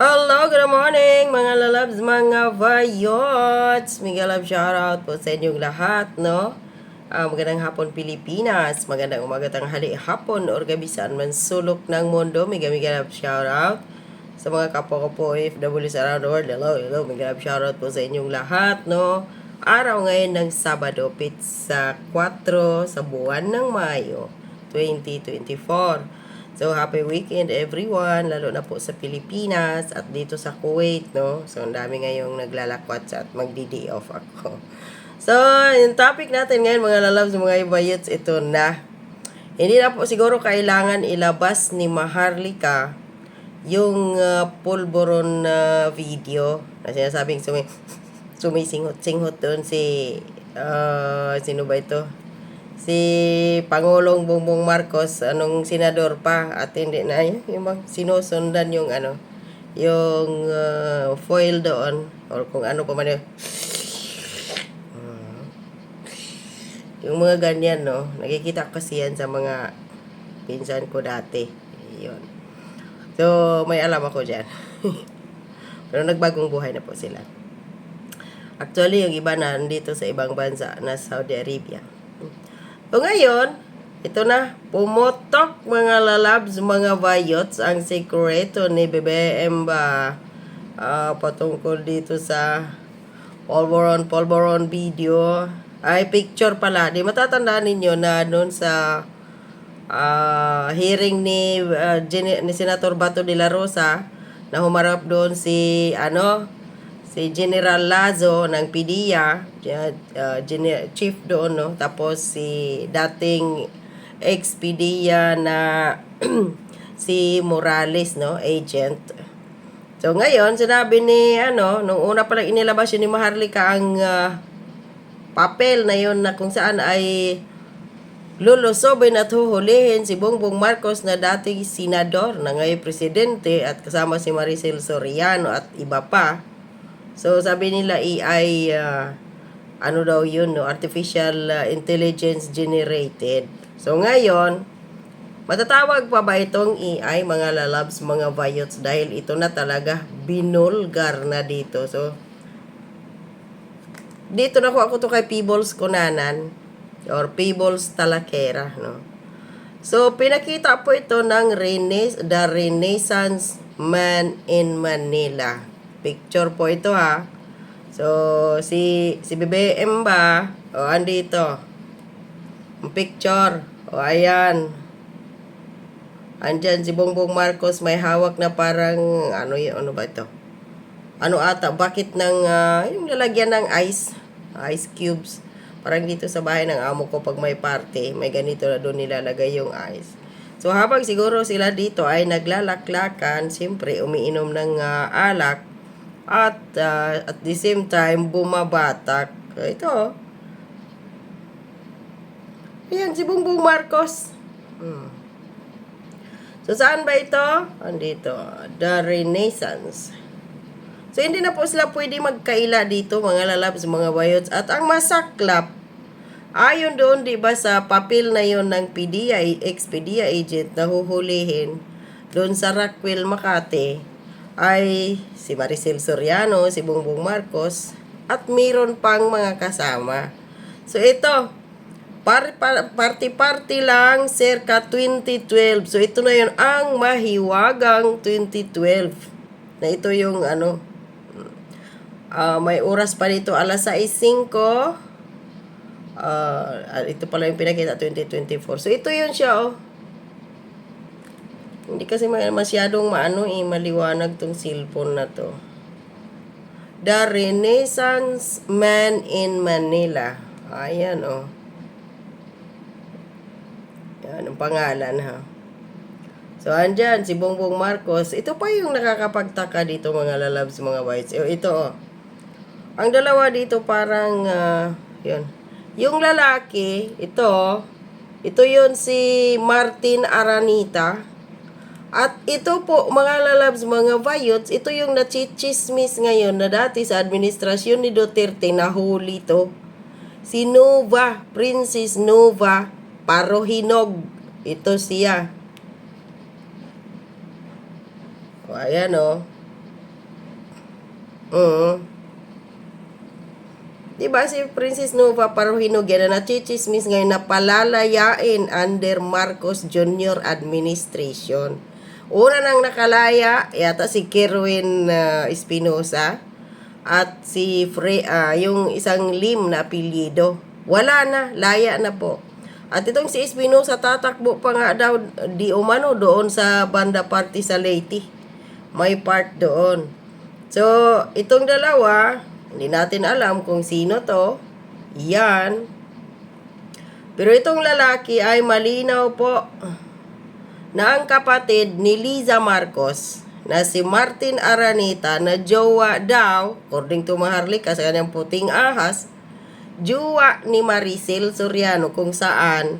Hello, good morning mga lalabs, mga vayots. Mega love shoutout po sa inyong lahat, no? Ah, magandang hapon Pilipinas, magandang umaga tanghali hapon or gabi saan man sulok ng mundo. Mega mega love shoutout sa mga kapwa ko po OFWs around the world. Hello, hello, mega love shoutout po sa inyong lahat, no? Araw ngayon ng Sabado, pizza 4 sa buwan ng Mayo 2024. So, happy weekend everyone, lalo na po sa Pilipinas at dito sa Kuwait, no? So, ang dami ngayong naglalakwat at magdi-day off ako. So, yung topic natin ngayon, mga lalabs, mga ibayets, ito na. Hindi na po siguro kailangan ilabas ni Maharlika yung uh, pulburon na video na sinasabing sumi sumisinghot-singhot doon si uh, sino ba ito? Si Pangulong Bongbong Marcos anong senador pa? At hindi na yun, yung sinusundan yung ano yung uh, foil doon or kung ano pa man yun. Hmm. yung mga ganyan no? Nakikita ko kasi sa mga pinsan ko dati. Yun. So may alam ako dyan. Pero nagbagong buhay na po sila. Actually yung iba na nandito sa ibang bansa na Saudi Arabia o ngayon, ito na, pumutok mga lalabs, mga vayots, ang sekreto ni BBM ba ah, patungkol dito sa polvoron, polvoron video. Ay, picture pala. Di matatandaan ninyo na noon sa ah, hearing ni, ah, Gen- ni Senator Bato de la Rosa na humarap doon si, ano, si General Lazo ng PDEA, uh, Gen- chief doon, no? Tapos si dating ex-PDEA na si Morales, no? Agent. So ngayon, sinabi ni, ano, nung una pa lang inilabas yun ni Maharlika ang ah, papel na yun na kung saan ay lulusobin at huhulihin si Bongbong Marcos na dating senador na ngayon presidente at kasama si Maricel Soriano at iba pa. So sabi nila AI uh, ano daw yun no artificial uh, intelligence generated. So ngayon matatawag pa ba itong AI mga lalabs mga vayots dahil ito na talaga binulgar na dito. So dito na ko ako to kay Peebles Kunanan or Peebles Talakera no. So pinakita po ito ng Rene, The Renaissance Man in Manila picture po ito ha. So, si si BBM ba? O, andito. Ang picture. O, ayan. Andyan si Bongbong Marcos may hawak na parang, ano yun, ano ba ito? Ano ata, bakit ng, ah, yung lalagyan ng ice, ice cubes. Parang dito sa bahay ng amo ko pag may party, may ganito na doon nilalagay yung ice. So habang siguro sila dito ay naglalaklakan, siyempre umiinom ng ah, alak, at uh, at the same time bumabatak. Ito. Ayan, si Bongbong Marcos. Hmm. So, saan ba ito? Andito. The Renaissance. So, hindi na po sila pwede magkaila dito, mga lalabs, mga bayots. At ang masaklap, ayon doon, di ba, sa papel na yon ng PDA, ex-PDA agent na huhulihin doon sa Rockwell, Makati, ay si Maricel Soriano, si Bongbong Marcos, at mayroon pang mga kasama. So ito, par- par- party-party lang, circa 2012. So ito na yun, ang mahiwagang 2012. Na ito yung ano, ah, may oras pa dito, alas 6.05. Uh, ito pala yung pinakita, 2024. So ito yun siya, oh. Hindi kasi ma- masyadong maano eh, maliwanag tong cellphone na to. The Renaissance Man in Manila. Ayan oh. Yan ang pangalan ha. So andyan si Bongbong Marcos. Ito pa yung nakakapagtaka dito mga lalabs mga whites. O, Ito oh. Ang dalawa dito parang ah, yun. Yung lalaki, ito, ito yun si Martin Aranita. At ito po, mga lalabs, mga vayots, ito yung nachichismis ngayon na dati sa administrasyon ni Duterte nahuli to. Si Nova, Princess Nova Parohinog. Ito siya. O, ayan o. Oo. Diba si Princess Nova Paruhinugan na nachichismis ngayon na palalayain under Marcos Jr. administration. Una nang nakalaya, yata si Kerwin uh, Espinosa at si Fre, ah, yung isang Lim na apelyido. Wala na, laya na po. At itong si Espinosa tatakbo pa nga daw di umano doon sa banda party sa Leyte. May part doon. So, itong dalawa, hindi natin alam kung sino to. Yan. Pero itong lalaki ay malinaw po na ang kapatid ni Liza Marcos na si Martin Aranita na jowa daw, according to Maharlika sa kanyang puting ahas, jowa ni Maricel Soriano kung saan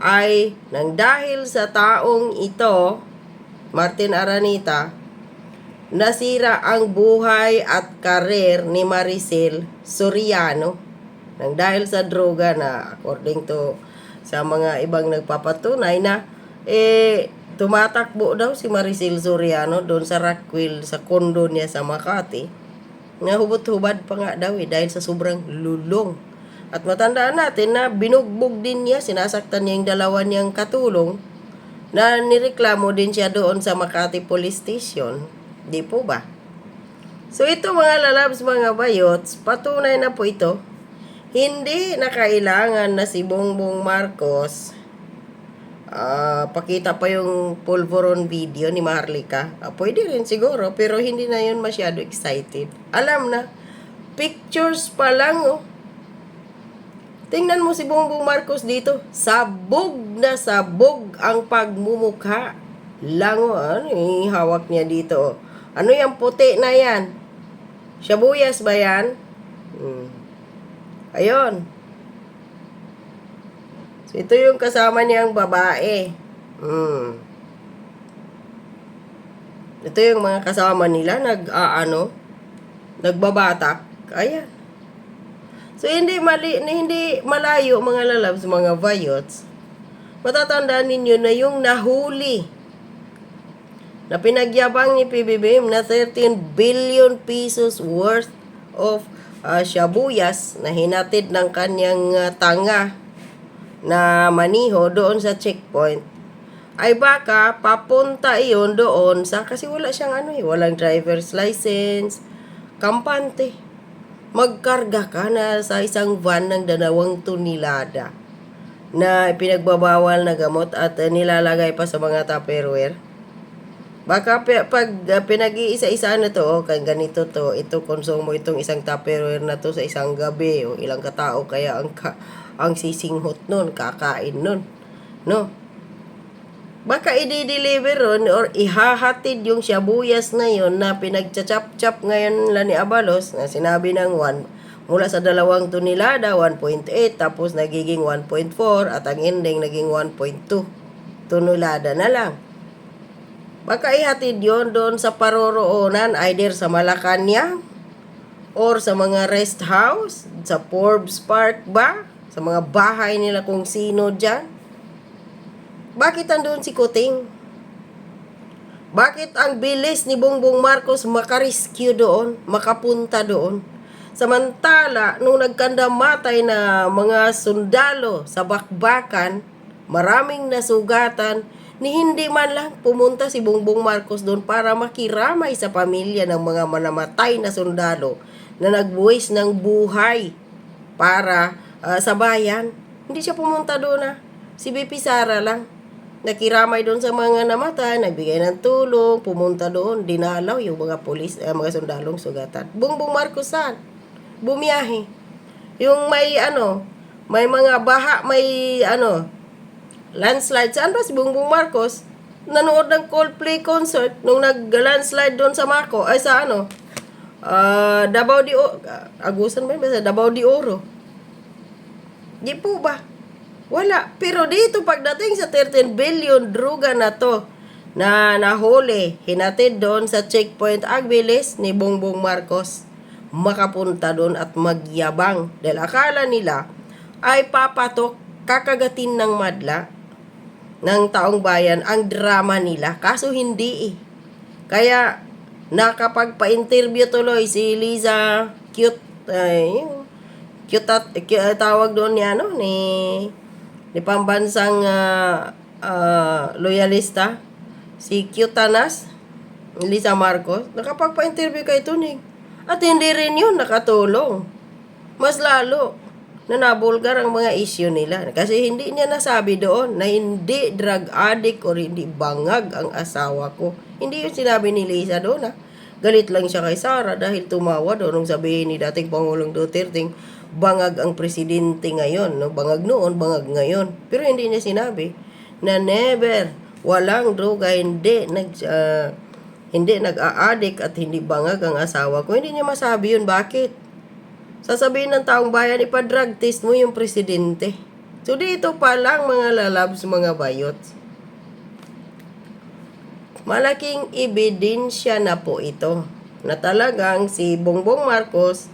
ay nang dahil sa taong ito, Martin Aranita, nasira ang buhay at karir ni Maricel Soriano. Nang dahil sa droga na according to sa mga ibang nagpapatunay na eh tumatakbo daw si Maricel Soriano doon sa Rockwell sa kondo niya sa Makati na hubot-hubad pa nga daw eh dahil sa sobrang lulong at matandaan natin na binugbog din niya sinasaktan niya yung dalawa niyang katulong na nireklamo din siya doon sa Makati Police Station Di po ba? So ito mga lalabs, mga bayots, patunay na po ito. Hindi na kailangan na si Bongbong Marcos ah, pakita pa yung pulveron video ni Maharlika. Ah, pwede rin siguro, pero hindi na yun masyado excited. Alam na, pictures pa lang oh. Tingnan mo si Bongbong Marcos dito. Sabog na sabog ang pagmumukha. Lango, ano yung hawak niya dito oh. Ano yung puti na yan? Shabuyas ba yan? Hmm. Ayun. So, ito yung kasama niyang babae. Hmm. Ito yung mga kasama nila, nag, ah, ano, nagbabatak. Ayan. So, hindi mali, hindi malayo mga lalabs, mga vayots. Matatandaan ninyo na yung nahuli na pinagyabang ni PBBM na 13 billion pesos worth of uh, shabuyas na hinatid ng kanyang uh, tanga na maniho doon sa checkpoint ay baka papunta iyon doon sa kasi wala siyang ano eh, walang driver's license, kampante. Magkarga ka na sa isang van ng dalawang tunilada na pinagbabawal na gamot at uh, nilalagay pa sa mga tupperware. Baka pag uh, pinag-iisa-isa na to, oh, kay ganito to, ito konsumo itong isang tupperware na to sa isang gabi o ilang katao kaya ang ka, ang sisinghot nun, kakain nun. No? Baka i-deliver ron or ihahatid yung shabuyas na yon na pinagchachap-chap ngayon la ni Abalos na sinabi ng 1 mula sa dalawang tunilada 1.8 tapos nagiging 1.4 at ang ending naging 1.2 tunilada na lang. Baka ihatid yon doon sa paroroonan either sa Malacanang or sa mga rest house, sa Forbes Park ba? Sa mga bahay nila kung sino dyan. Bakit andun si Kuting? Bakit ang bilis ni Bongbong Marcos makarescue doon, makapunta doon? Samantala, nung nagkandamatay na mga sundalo sa bakbakan, maraming nasugatan, ni hindi man lang pumunta si Bongbong Marcos doon para makiramay sa pamilya ng mga manamatay na sundalo na nagbuwis ng buhay para ah, sa bayan. Hindi siya pumunta doon ah. Si BP Sara lang. Nakiramay doon sa mga namatay, nagbigay ng tulong, pumunta doon, dinalaw yung mga pulis, eh, mga sundalong sugatan. Bongbong Marcos saan? Bumiyahe. Yung may ano, may mga baha, may ano, landslide. Saan ba si Bongbong Marcos? Nanood ng Coldplay concert nung nag-landslide doon sa Mako, ay sa ano, ah Davao de Oro, Agusan ba yun? Davao de Oro. Di po ba? Wala. Pero dito pagdating sa 13 billion druga na to, na nahuli, hinatid doon sa checkpoint Agbilis ni Bongbong Marcos, makapunta doon at magyabang. Dahil akala nila ay papatok, kakagatin ng madla ng taong bayan ang drama nila. Kaso hindi eh. Kaya nakapagpa-interview tuloy si Liza cute ay cute at cute, tawag doon ni ano ni ni pambansang ah, ah, loyalista si Cutanas Lisa Marcos nakapagpa-interview kay Tunig at hindi rin yun nakatulong mas lalo na nabulgar ang mga issue nila. Kasi hindi niya nasabi doon na hindi drug addict or hindi bangag ang asawa ko. Hindi yun sinabi ni Lisa doon ha. Galit lang siya kay Sara dahil tumawa doon nung sabihin ni dating Pangulong Duterte bangag ang presidente ngayon. No? Bangag noon, bangag ngayon. Pero hindi niya sinabi na never, walang droga, hindi nag... ah, hindi nag-a-addict at hindi bangag ang asawa ko. Hindi niya masabi yun. Bakit? Sasabihin ng taong bayan, ipa-drug test mo yung presidente. So, dito pa lang mga lalabs, mga bayot. Malaking ebidensya na po ito na talagang si Bongbong Marcos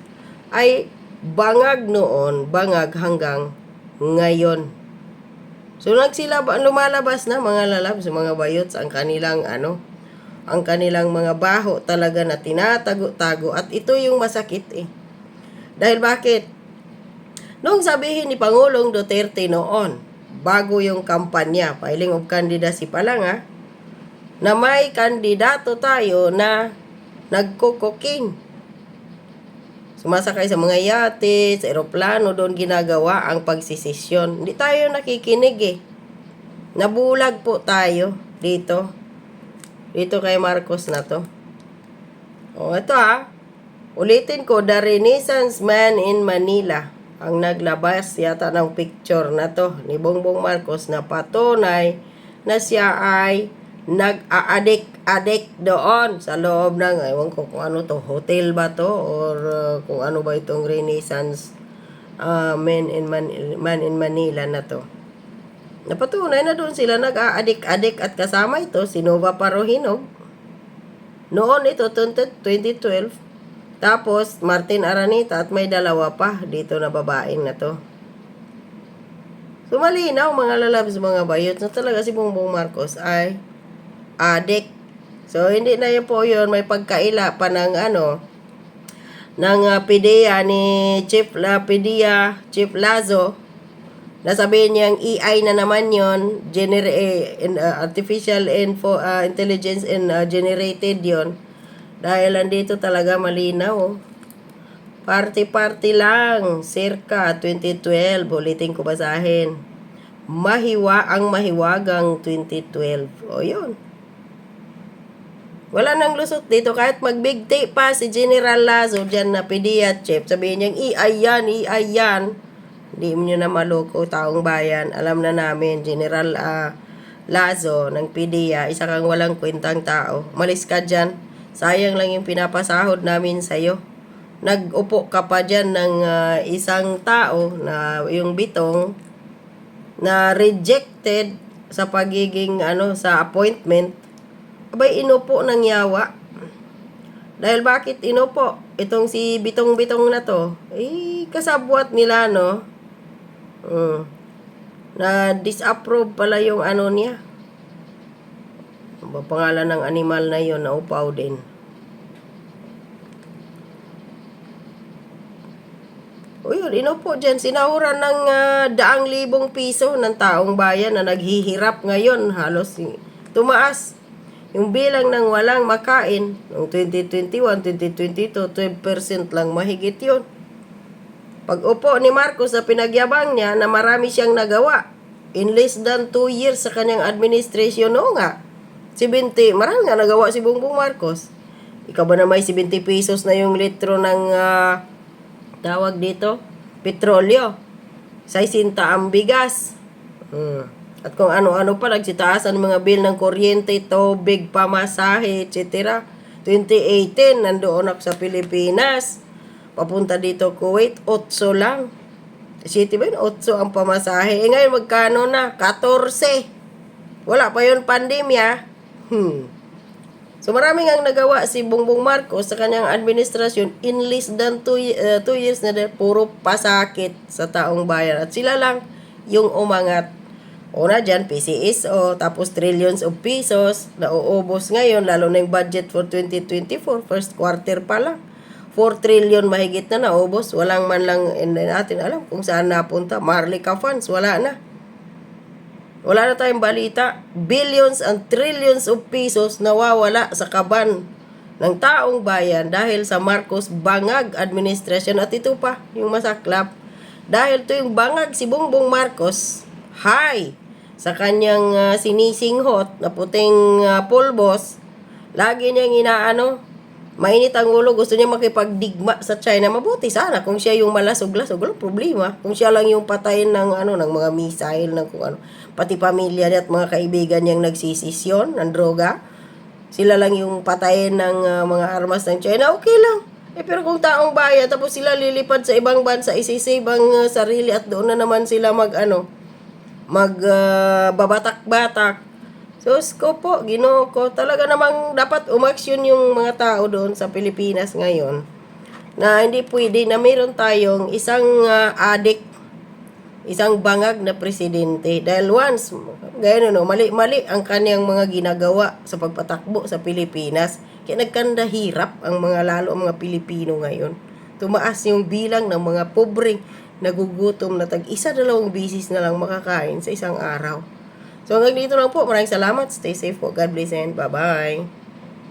ay bangag noon, bangag hanggang ngayon. So, nagsilaba, lumalabas na mga lalabs, mga bayot ang kanilang ano, ang kanilang mga baho talaga na tinatago-tago at ito yung masakit eh. Dahil bakit? Nung sabihin ni Pangulong Duterte noon, bago yung kampanya, filing of candidacy pa lang ha, na may kandidato tayo na nagkukuking. Sumasakay sa mga yate, sa eroplano, doon ginagawa ang pagsisisyon. Hindi tayo nakikinig eh. Nabulag po tayo dito. Dito kay Marcos na to. O, ito ha. Ulitin ko, The Renaissance Man in Manila ang naglabas yata ng picture na to ni Bongbong Marcos na patunay na siya ay nag-a-addict doon sa loob ng, ewan ko kung ano to, hotel ba to or uh, kung ano ba itong Renaissance uh, Man, in Man, Man in Manila na to. Napatunay na doon sila nag-a-addict-addict at kasama ito si Nova Parohinog. Noon ito, 2012, tapos, Martin Aranita at may dalawa pa dito na babaeng na to. So, malinaw mga lalabs, mga bayot na talaga si Bongbong Marcos ay addict. So, hindi na yun po yun. May pagkaila pa ng ano, ng uh, PDEA ni Chief La PDEA, Chief Lazo, nasabihin niyang EI na naman yon gener eh, in, uh, artificial info, uh, intelligence and uh, generated yon dahil andito talaga malinaw. Party-party lang. Circa 2012. Ulitin ko basahin. Mahiwa ang mahiwagang 2012. O yun. Wala nang lusot dito. Kahit mag-big tape pa si General Lazo dyan na chef. Sabihin niyang, iay yan, iay yan. Hindi mo nyo na maloko, taong bayan. Alam na namin, General ah, Lazo ng PDEA, isa kang walang kwentang tao. Malis ka dyan. Sayang lang yung pinapasahod namin sa'yo. Nag-upo ka pa dyan ng ah, isang tao na yung bitong na rejected sa pagiging ano sa appointment. Abay inupo ng yawa. Dahil bakit inupo? Itong si bitong-bitong na to, eh kasabwat nila no. Mm. Na disapprove pala yung ano niya. Ang pangalan ng animal na yon na upaw din. O yun, inupo dyan. Sinahuran ng ah, daang libong piso ng taong bayan na naghihirap ngayon. Halos eh, tumaas. Yung bilang ng walang makain, noong 2021, 2022, 12% lang mahigit yun. Pag upo ni Marcos sa pinagyabang niya na marami siyang nagawa, in less than 2 years sa kanyang administration, no nga, 70, marami nga nagawa si Bongbong Marcos. Ikaw ba na may 70 pesos na yung litro ng ah, tawag dito, petrolyo. Sa isinta ang bigas. Hmm. At kung ano-ano pa, nagsitaasan mga bill ng kuryente, tubig, pamasahe, etc. 2018, nandoon ako sa Pilipinas. Papunta dito Kuwait, 8 lang. City ba yun? 8 ang pamasahe. Eh ngayon, magkano na? 14. Wala pa yun pandemya. Hmm. So maraming ang nagawa si Bongbong Marcos sa kanyang administrasyon in less than 2 years na dahil puro pasakit sa taong bayan. At sila lang yung umangat. Una dyan, PCSO, tapos trillions of pesos, nauubos ngayon, lalo na yung budget for 2024, first quarter pa lang. 4 trillion mahigit na naubos, walang man lang, hindi natin alam kung saan napunta. Marlica funds, wala na. Wala na tayong balita. Billions and trillions of pesos nawawala sa kaban ng taong bayan dahil sa Marcos Bangag administration. At ito pa, yung masaklap. Dahil to yung bangag si Bongbong Marcos, hi, sa kanyang ah, sinisinghot na puting ah, pulbos, lagi niyang inaano, mainit ang ulo, gusto niya makipagdigma sa China. Mabuti sana kung siya yung malasog-lasog, walang problema. Kung siya lang yung patayin ng ano ng mga missile ng kung ano, pati pamilya niya at mga kaibigan niyang nagsisisyon ng droga, sila lang yung patayin ng ah, mga armas ng China, okay lang. Eh pero kung taong bayan, tapos sila lilipad sa ibang bansa, isisave ang ah, sarili at doon na naman sila mag ano, mag ah, babatak-batak. So, ko po, ginoo ko, talaga namang dapat umaksyon yung mga tao doon sa Pilipinas ngayon na hindi pwede na meron tayong isang ah, adik, isang bangag na presidente. Dahil once, gaya no, mali-mali ang kanyang mga ginagawa sa pagpatakbo sa Pilipinas. Kaya nagkanda hirap ang mga lalo ang mga Pilipino ngayon. Tumaas yung bilang ng mga pobreng nagugutom na tag isa dalawang bisis na lang makakain sa isang araw. So hanggang dito lang po. Maraming salamat. Stay safe po. God bless and bye-bye.